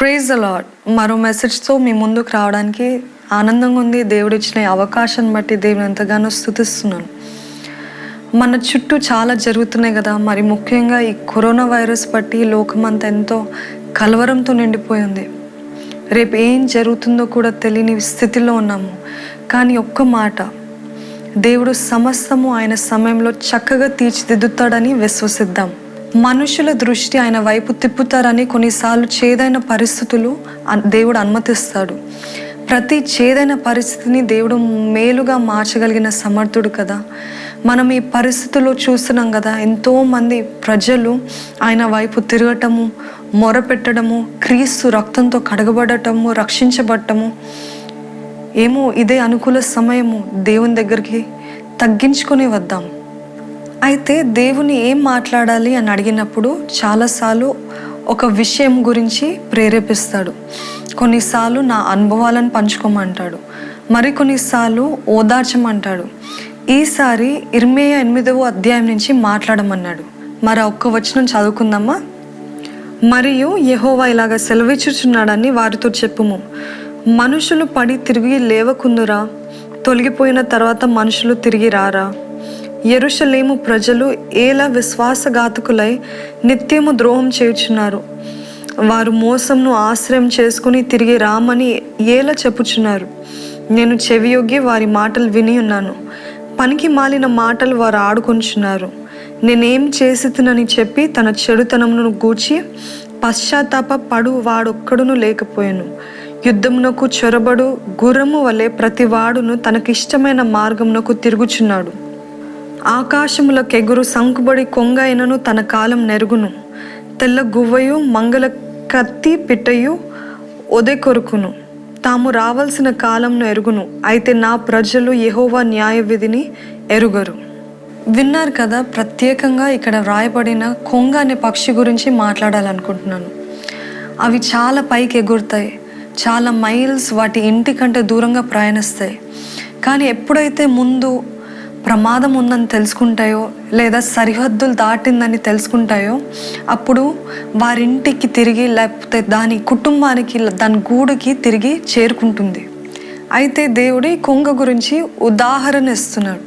Praise అలాడ్ మరో మెసేజ్తో మీ ముందుకు రావడానికి ఆనందంగా ఉంది. దేవుడు ఇచ్చిన అవకాశాన్ని బట్టి దేవుని ఎంతగానో స్థుతిస్తున్నాను. మన చుట్టూ చాలా జరుగుతున్నాయి కదా. మరి ముఖ్యంగా ఈ కరోనా వైరస్ బట్టి లోకమంతా ఎంతో కలవరంతో నిండిపోయింది రేపు ఏం జరుగుతుందో కూడా తెలియని స్థితిలో ఉన్నాము. కానీ ఒక్క మాట దేవుడు సమస్తము ఆయన సమయంలో చక్కగా తీర్చిదిద్దుతాడని విశ్వసిద్దాం. మనుషుల దృష్టి ఆయన వైపు తిప్పుతారని కొన్నిసార్లు చేదైన పరిస్థితులు దేవుడు అనుమతిస్తాడు. ప్రతి చేదైన పరిస్థితిని దేవుడు మేలుగా మార్చగలిగిన సమర్థుడు కదా. మనం ఈ పరిస్థితుల్లో చూస్తున్నాం కదా ఎంతోమంది ప్రజలు ఆయన వైపు తిరగటము మొరపెట్టడము క్రీస్తు రక్తంతో కడగబడటము రక్షించబడటము ఏమో ఇదే అనుకూల సమయము దేవుని దగ్గరికి తగ్గించుకునే వద్దాం. అయితే దేవుని ఏం మాట్లాడాలి అని అడిగినప్పుడు చాలాసార్లు ఒక విషయం గురించి ప్రేరేపిస్తాడు. కొన్నిసార్లు నా అనుభవాలను పంచుకోమంటాడు. మరికొన్నిసార్లు ఓదార్చమంటాడు. ఈసారి ఇరవై ఎనిమిదవ అధ్యాయం నుంచి మాట్లాడమన్నాడు. మరి ఒక్క వచనం చదువుకుందామా? మరియు యహోవా ఇలాగ సెలవిచ్చుచున్నాడని వారితో చెప్పుము. మనుషులు పడి తిరిగి లేవకుందురా? తొలగిపోయిన తర్వాత మనుషులు తిరిగి రారా? ఎరుషలేము ప్రజలు ఏలా విశ్వాసఘాతకులై నిత్యము ద్రోహం చేయుచున్నారు. వారు మోసంను ఆశ్రయం చేసుకుని తిరిగి రామని ఏలా చెప్పుచున్నారు. నేను చెవియొగ్గి వారి మాటలు విని ఉన్నాను. పనికి మాలిన మాటలు వారు ఆడుకొంచున్నారు. నేనేం చేసితునని చెప్పి తన చెడుతనమును గూర్చి పశ్చాత్తాప పడు వాడొక్కడును లేకపోయాను. యుద్ధమునకు చొరబడు గుర్రము వలె ప్రతి వాడును తనకిష్టమైన మార్గమునకు తిరుగుచున్నాడు. ఆకాశములకెగురు సంకుబడి కొంగైనను తన కాలం నెరుగును. తెల్ల గువ్వయు మంగళ కత్తి పిట్టయు ఒదే కొరుకును తాము రావాల్సిన కాలంను ఎరుగును. అయితే నా ప్రజలు యహోవా న్యాయ విధిని ఎరుగరు. విన్నారు కదా ప్రత్యేకంగా ఇక్కడ వ్రాయబడిన కొంగ అనే పక్షి గురించి మాట్లాడాలనుకుంటున్నాను. అవి చాలా పైకి ఎగురుతాయి చాలా మైల్స్ వాటి ఇంటి కంటే దూరంగా ప్రయాణిస్తాయి. కానీ ఎప్పుడైతే ముందు ప్రమాదం ఉందని తెలుసుకుంటాయో లేదా సరిహద్దులు దాటిందని తెలుసుకుంటాయో అప్పుడు వారింటికి తిరిగి లేకపోతే దాని కుటుంబానికి దాని గూడుకి తిరిగి చేరుకుంటుంది. అయితే దేవుడి కొంగ గురించి ఉదాహరణ ఇస్తున్నాడు.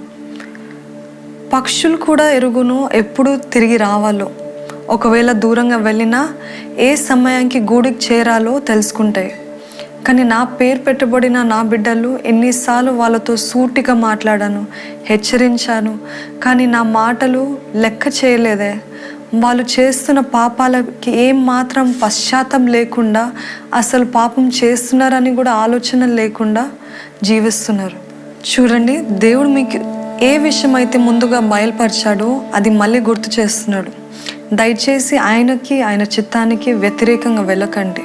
పక్షులు కూడా ఎరుగును ఎప్పుడు తిరిగి రావాలో ఒకవేళ దూరంగా వెళ్ళినా ఏ సమయానికి గూడికి చేరాలో తెలుసుకుంటాయి. కానీ నా పేరు పెట్టబడిన నా బిడ్డలు ఎన్నిసార్లు వాళ్ళతో సూటిగా మాట్లాడాను హెచ్చరించాను. కానీ నా మాటలు లెక్క చేయలేదే. వాళ్ళు చేస్తున్న పాపాలకి ఏం మాత్రం పశ్చాత్తం లేకుండా అసలు పాపం చేస్తున్నారని కూడా ఆలోచన లేకుండా జీవిస్తున్నారు. చూడండి దేవుడు మీకు ఏ విషయం అయితే ముందుగా బయలుపరిచాడో అది మళ్ళీ గుర్తు చేస్తున్నాడు. దయచేసి ఆయనకి ఆయన చిత్తానికి వ్యతిరేకంగా వెళ్ళకండి.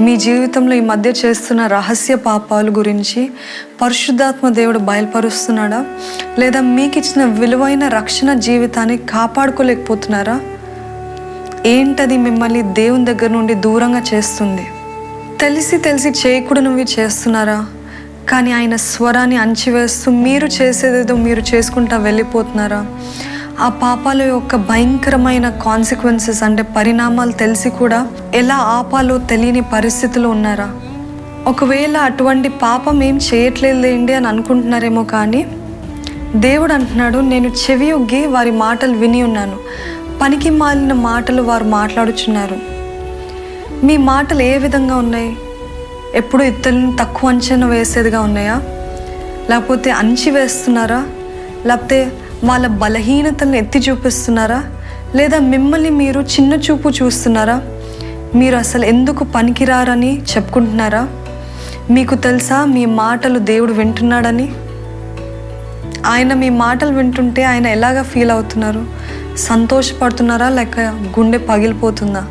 మీ జీవితంలో ఈ మధ్య చేస్తున్న రహస్య పాపాలు గురించి పరిశుద్ధాత్మ దేవుడు బయలుపరుస్తున్నాడా? లేదా మీకు ఇచ్చిన విలువైన రక్షణ జీవితాన్ని కాపాడుకోలేకపోతున్నారా? ఏంటది మిమ్మల్ని దేవుని దగ్గర నుండి దూరంగా చేస్తుంది? తెలిసి తెలిసి చేయకూడనివి చేస్తున్నారా? కానీ ఆయన స్వరాన్ని అంచివేస్తూ మీరు చేసేదేదో మీరు చేసుకుంటా వెళ్ళిపోతున్నారా? ఆ పాపాల యొక్క భయంకరమైన కాన్సిక్వెన్సెస్ అంటే పరిణామాలు తెలిసి కూడా ఎలా ఆపాలో తెలియని పరిస్థితిలో ఉన్నారా? ఒకవేళ అటువంటి పాపం ఏం చేయట్లేదులేండి అని అనుకుంటున్నారేమో కానీ దేవుడు అంటున్నాడు నేను చెవి ఒగ్గి వారి మాటలు విని ఉన్నాను. పనికి మాలిన మాటలు వారు మాట్లాడుచున్నారు. మీ మాటలు ఏ విధంగా ఉన్నాయి? ఎప్పుడు ఇతరులను తక్కువ అంచనా వేసేదిగా ఉన్నాయా? లేకపోతే అంచి వేస్తున్నారా? లేకపోతే వాళ్ళ బలహీనతలను ఎత్తి చూపిస్తున్నారా? లేదా మిమ్మల్ని మీరు చిన్న చూపు చూస్తున్నారా? మీరు అసలు ఎందుకు పనికిరారని చెప్పుకుంటున్నారా? మీకు తెలుసా మీ మాటలు దేవుడు వింటున్నాడని? ఆయన మీ మాటలు వింటుంటే ఆయన ఎలాగా ఫీల్ అవుతున్నారు? సంతోషపడుతున్నారా లేక గుండె పగిలిపోతుందా?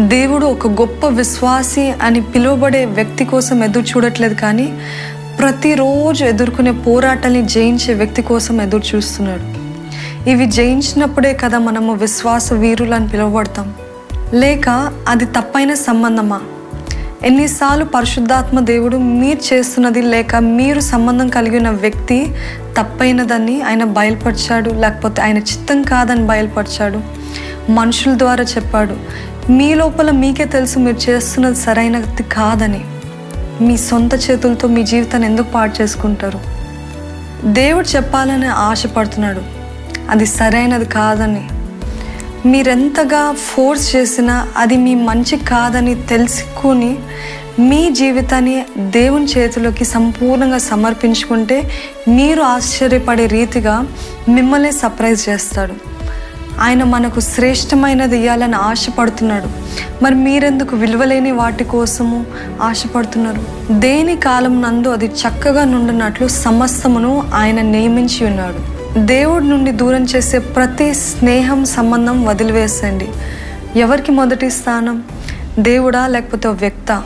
దేవుడు ఒక గొప్ప విశ్వాసి అని పిలువబడే వ్యక్తి కోసం ఎదురు చూడట్లేదు కానీ ప్రతిరోజు ఎదుర్కొనే పోరాటాన్ని జయించే వ్యక్తి కోసం ఎదురు చూస్తున్నాడు. ఇవి జయించినప్పుడే కదా మనము విశ్వాస వీరులు అని పిలువబడతాం. లేక అది తప్పైన సంబంధమా? ఎన్నిసార్లు పరిశుద్ధాత్మ దేవుడు మీరు చేస్తున్నది లేక మీరు సంబంధం కలిగిన వ్యక్తి తప్పైనదని ఆయన బయలుపరిచాడు లేకపోతే ఆయన చిత్తం కాదని బయలుపరిచాడు? మనుషుల ద్వారా చెప్పాడు మీ లోపల మీకే తెలుసు మీరు చేస్తున్నది సరైనది కాదని. మీ సొంత చేతులతో మీ జీవితాన్ని ఎందుకు పాడు చేసుకుంటారు? దేవుడు చెప్పాలని ఆశపడుతున్నాడు. అది సరైనది కాదని. మీరెంతగా ఫోర్స్ చేసినా అది మీ మంచి కాదని తెలుసుకొని మీ జీవితాన్ని దేవుని చేతిలోకి సంపూర్ణంగా సమర్పించుకుంటే మీరు ఆశ్చర్యపడే రీతిగా మిమ్మల్ని సర్ప్రైజ్ చేస్తాడు. ఆయన మనకు శ్రేష్టమైనది ఇవ్వాలని ఆశపడుతున్నాడు. మరి మీరెందుకు విలువలేని వాటి కోసము ఆశపడుతున్నారు? దేని కాలం నందు అది చక్కగా నుండినట్లు సమస్తమును ఆయన నియమించి ఉన్నాడు. దేవుడి నుండి దూరం చేసే ప్రతి స్నేహం సంబంధం వదిలివేసండి. ఎవరికి మొదటి స్థానం? దేవుడా లేకపోతే వ్యక్త?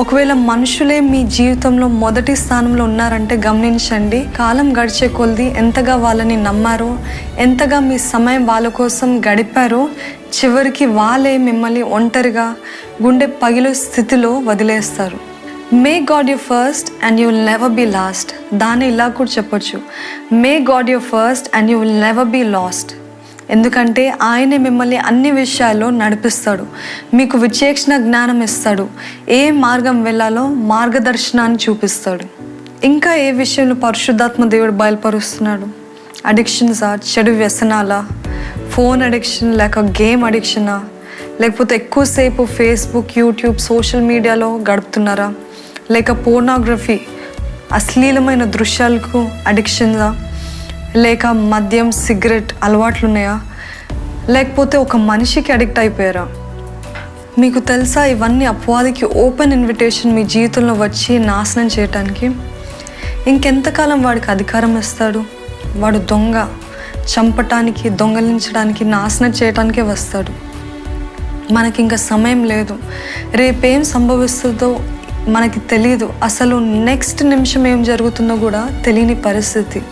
ఒకవేళ మనుషులే మీ జీవితంలో మొదటి స్థానంలో ఉన్నారంటే గమనించండి. కాలం గడిచే కొలది ఎంతగా వాళ్ళని నమ్మారో ఎంతగా మీ సమయం వాళ్ళ కోసం గడిపారో చివరికి వాళ్ళే మిమ్మల్ని ఒంటరిగా గుండె పగిలే స్థితిలో వదిలేస్తారు. May God you first and you will never be last దాన్ని ఇలా కూడా చెప్పొచ్చు. May God you first and you will never be last ఎందుకంటే ఆయనే మిమ్మల్ని అన్ని విషయాల్లో నడిపిస్తాడు. మీకు విచేక్షణ జ్ఞానం ఇస్తాడు. ఏ మార్గం వెళ్ళాలో మార్గదర్శనాన్ని చూపిస్తాడు. ఇంకా ఏ విషయంలో పరిశుద్ధాత్మ దేవుడు బయలుపరుస్తున్నాడు? అడిక్షన్సా చెడు వ్యసనాలా? ఫోన్ అడిక్షన్ లేక గేమ్ అడిక్షనా లేకపోతే ఎక్కువసేపు ఫేస్బుక్ యూట్యూబ్ సోషల్ మీడియాలో గడుపుతున్నారా? లేక పోర్నోగ్రఫీ అశ్లీలమైన దృశ్యాలకు అడిక్షన్గా లేక మద్యం సిగరెట్ అలవాట్లు ఉన్నాయా లేకపోతే ఒక మనిషికి అడిక్ట్ అయిపోయారా? మీకు తెలుసా ఇవన్నీ అపవాదికి ఓపెన్ ఇన్విటేషన్ మీ జీవితంలో వచ్చి నాశనం చేయటానికి? ఇంకెంతకాలం వాడికి అధికారం ఇస్తాడు? వాడు దొంగ చంపటానికి దొంగలించడానికి నాశనం చేయటానికే వస్తాడు. మనకి ఇంకా సమయం లేదు. రేపేం సంభవిస్తుందో మనకి తెలియదు అసలు నెక్స్ట్ నిమిషం ఏం జరుగుతుందో కూడా తెలియని పరిస్థితి.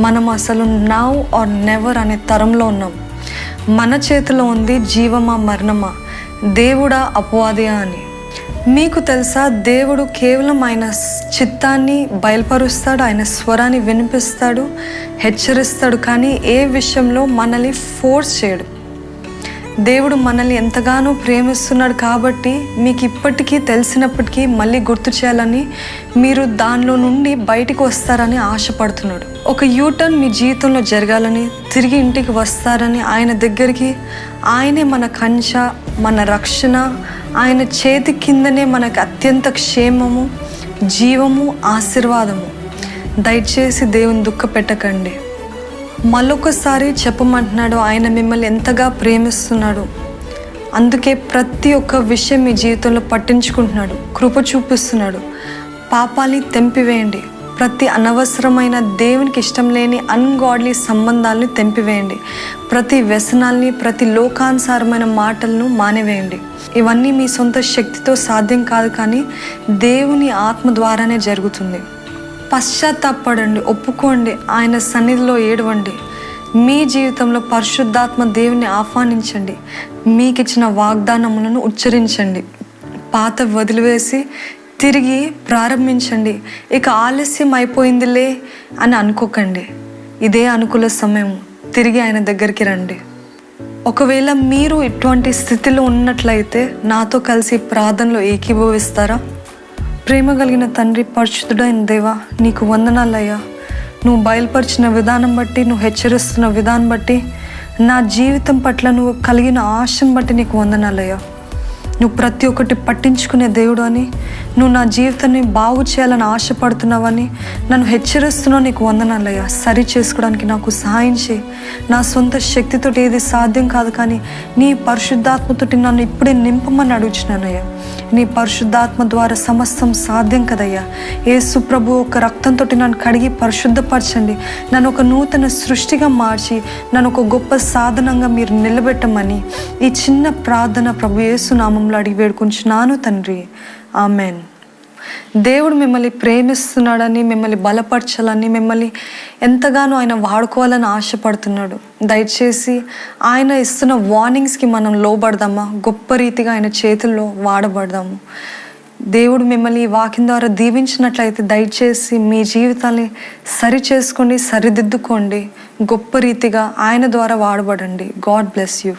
మనం అసలు నౌ ఆర్ నెవర్ అనే తరంలో ఉన్నాం. మన చేతిలో ఉంది జీవమా మరణమా? దేవుడా అపవాదయా అని. మీకు తెలుసా దేవుడు కేవలం ఆయన చిత్తాన్ని బయలుపరుస్తాడు ఆయన స్వరాన్ని వినిపిస్తాడు హెచ్చరిస్తాడు కానీ ఏ విషయంలో మనల్ని ఫోర్స్ చేయడు. దేవుడు మనల్ని ఎంతగానో ప్రేమిస్తున్నాడు కాబట్టి మీకు ఇప్పటికీ తెలిసినప్పటికీ మళ్ళీ గుర్తు చేయాలని మీరు దానిలో నుండి బయటికి వస్తారని ఆశపడుతున్నాడు. ఒక యూటర్న్ మీ జీవితంలో జరగాలని తిరిగి ఇంటికి వస్తారని ఆయన దగ్గరికి ఆయనే మన కంచ మన రక్షణ ఆయన చేతి కిందనే మనకు అత్యంత క్షేమము జీవము ఆశీర్వాదము. దయచేసి దేవుని దుఃఖ పెట్టకండి మళ్ళొకసారి చెప్పమంటున్నాడు ఆయన మిమ్మల్ని ఎంతగా ప్రేమిస్తున్నాడు. అందుకే ప్రతి ఒక్క విషయం మీ జీవితంలో పట్టించుకుంటున్నాడు కృప చూపిస్తున్నాడు. పాపాన్ని తెంపివేయండి. ప్రతి అనవసరమైన దేవునికి ఇష్టం లేని అన్గాడ్లీ సంబంధాలని తెంపివేయండి. ప్రతి వ్యసనాల్ని ప్రతి లోకానుసారమైన మాటలను మానివేయండి. ఇవన్నీ మీ సొంత శక్తితో సాధ్యం కాదు కానీ దేవుని ఆత్మ ద్వారానే జరుగుతుంది. పశ్చాత్తాపడండి ఒప్పుకోండి ఆయన సన్నిధిలో ఏడవండి. మీ జీవితంలో పరిశుద్ధాత్మ దేవుని ఆహ్వానించండి. మీకు ఇచ్చిన వాగ్దానములను ఉచ్చరించండి. పాత వదిలివేసి తిరిగి ప్రారంభించండి. ఇక ఆలస్యం అయిపోయిందిలే అని అనుకోకండి. ఇదే అనుకూల సమయం. తిరిగి ఆయన దగ్గరికి రండి. ఒకవేళ మీరు ఇటువంటి స్థితిలో ఉన్నట్లయితే నాతో కలిసి ప్రార్థనలో ఏకీభవిస్తారా? ప్రేమ కలిగిన తండ్రి పరిశుద్ధుడైన దేవా నీకు వందనాలయ్యా. నువ్వు బయలుపరిచిన విధానం బట్టి నువ్వు హెచ్చరిస్తున్న విధానం బట్టి నా జీవితం పట్ల నువ్వు కలిగిన ఆశను బట్టి నీకు వందనాలయ్యా. నువ్వు ప్రతి ఒక్కటి పట్టించుకునే దేవుడు అని. నువ్వు నా జీవితాన్ని బాగు చేయాలని ఆశపడుతున్నావని. నన్ను హెచ్చరిస్తున్నావు నీకు వందనాలయ్యా. సరి చేసుకోవడానికి నాకు సహాయం చేయి. నా సొంత శక్తితోటి ఏది సాధ్యం కాదు కానీ నీ పరిశుద్ధాత్మతోటి నన్ను ఇప్పుడే నింపమని అడుగుచున్నానయ్యా. నీ పరిశుద్ధాత్మ ద్వారా సమస్తం సాధ్యం కదయ్యా. ఏ ప్రభు ఒక రక్తంతో నన్ను కడిగి పరిశుద్ధపరచండి. నన్ను ఒక నూతన సృష్టిగా మార్చి నన్ను ఒక గొప్ప సాధనంగా మీరు నిలబెట్టమని. ఈ చిన్న ప్రార్థన ప్రభు ఏసునామం నామంలో అడిగి వేడుకుంటున్నాను తండ్రి. ఆమెన్. దేవుడు మిమ్మల్ని ప్రేమిస్తున్నాడని మిమ్మల్ని బలపరచాలని మిమ్మల్ని ఎంతగానో ఆయన వాడుకోవాలని ఆశపడుతున్నాడు. దయచేసి ఆయన ఇస్తున్న వార్నింగ్స్కి మనం లోబడదామా? గొప్ప రీతిగా ఆయన చేతుల్లో వాడబడదాము. దేవుడు మిమ్మల్ని ఈ వాక్యం ద్వారా దీవించినట్లయితే దయచేసి మీ జీవితాన్ని సరి చేసుకోండి సరిదిద్దుకోండి. గొప్ప రీతిగా ఆయన ద్వారా వాడబడండి. God bless you.